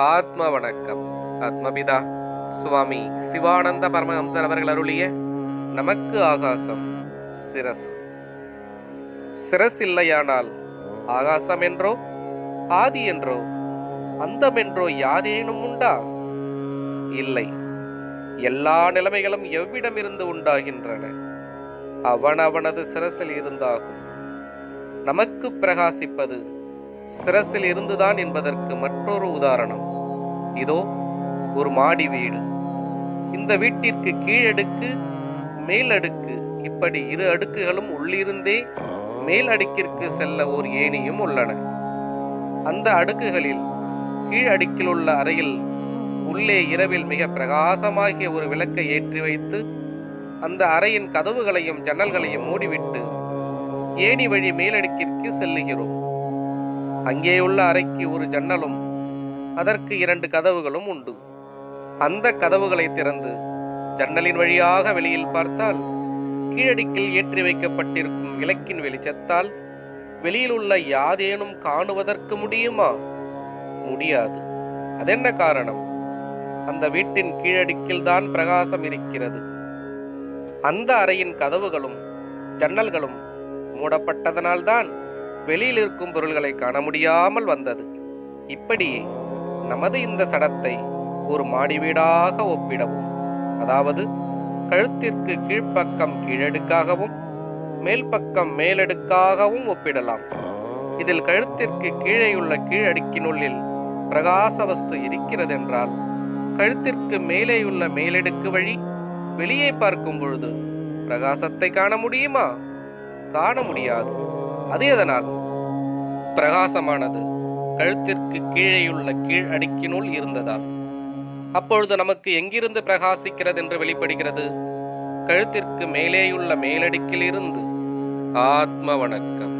ஆத்ம வணக்கம். ஆத்மபிதா. சுவாமி சிவானந்த பரமஹம்சர் அவர்கள் அருளிய நமக்கு ஆகாசம் சிரஸ் சிரஸ் இல்லையானால் ஆகாசம் என்றோ ஆதி என்றோ அந்தம் என்றோ யாதேனும் உண்டா? இல்லை. எல்லா நிலைமைகளும் எவ்விடமிருந்து உண்டாகின்றன? அவனவனது சிரசில் இருந்தாகும். நமக்கு பிரகாசிப்பது சிரசில் இருந்துதான் என்பதற்கு மற்றொரு உதாரணம். இதோ ஒரு மாடி வீடு. இந்த வீட்டிற்கு கீழடுக்கு மேலடுக்கு இப்படி இரு அடுக்குகளும் உள்ளிருந்தே மேல் அடுக்கிற்கு செல்ல ஓர் ஏணியும் உள்ளன. அந்த அடுக்குகளில் கீழ் அடுக்கில் உள்ள அறையில் உள்ளே இரவில் மிக பிரகாசமாகிய ஒரு விளக்கை ஏற்றி வைத்து அந்த அறையின் கதவுகளையும் ஜன்னல்களையும் மூடிவிட்டு ஏணி வழி மேலடுக்கிற்கு செல்லுகிறோம். அங்கேயுள்ள அறைக்கு ஒரு ஜன்னலும் அதற்கு இரண்டு கதவுகளும் உண்டு. அந்த கதவுகளை திறந்து ஜன்னலின் வழியாக வெளியில் பார்த்தால் கீழடிக்கில் ஏற்றி வைக்கப்பட்டிருக்கும் விளக்கின் வெளிச்சத்தால் வெளியில் உள்ள யாதேனும் காணுவதற்கு முடியுமா? முடியாது. அதென்ன காரணம்? அந்த வீட்டின் கீழடிக்கில் தான் பிரகாசம் இருக்கிறது. அந்த அறையின் கதவுகளும் ஜன்னல்களும் மூடப்பட்டதனால்தான் வெளியில் இருக்கும் பொருள்களை காண முடியாமல் வந்தது. இப்படியே நமது இந்த சடத்தை ஒரு மாடி வீடாக ஒப்பிடவும் அதாவது கழுத்திற்கு கீழ்ப்பக்கம் கீழடுக்காகவும் மேல் பக்கம் மேலடுக்காகவும் ஒப்பிடலாம். இதில் கழுத்திற்கு கீழேயுள்ள கீழடுக்கினுள்ளில் பிரகாச வஸ்து இருக்கிறதென்றால் கழுத்திற்கு மேலேயுள்ள மேலடுக்கு வழி வெளியே பார்க்கும் பொழுது பிரகாசத்தை காண முடியுமா? காண முடியாது. அது எதனால்? பிரகாசமானது. கழுத்திற்கு கீழேயுள்ள கீழ் அடுக்கினுள் இருந்ததால். அப்பொழுது நமக்கு எங்கிருந்து பிரகாசிக்கிறது என்று வெளிப்படுகிறது? கழுத்திற்கு மேலேயுள்ள மேலடுக்கில் இருந்து ஆத்ம வணக்கம்.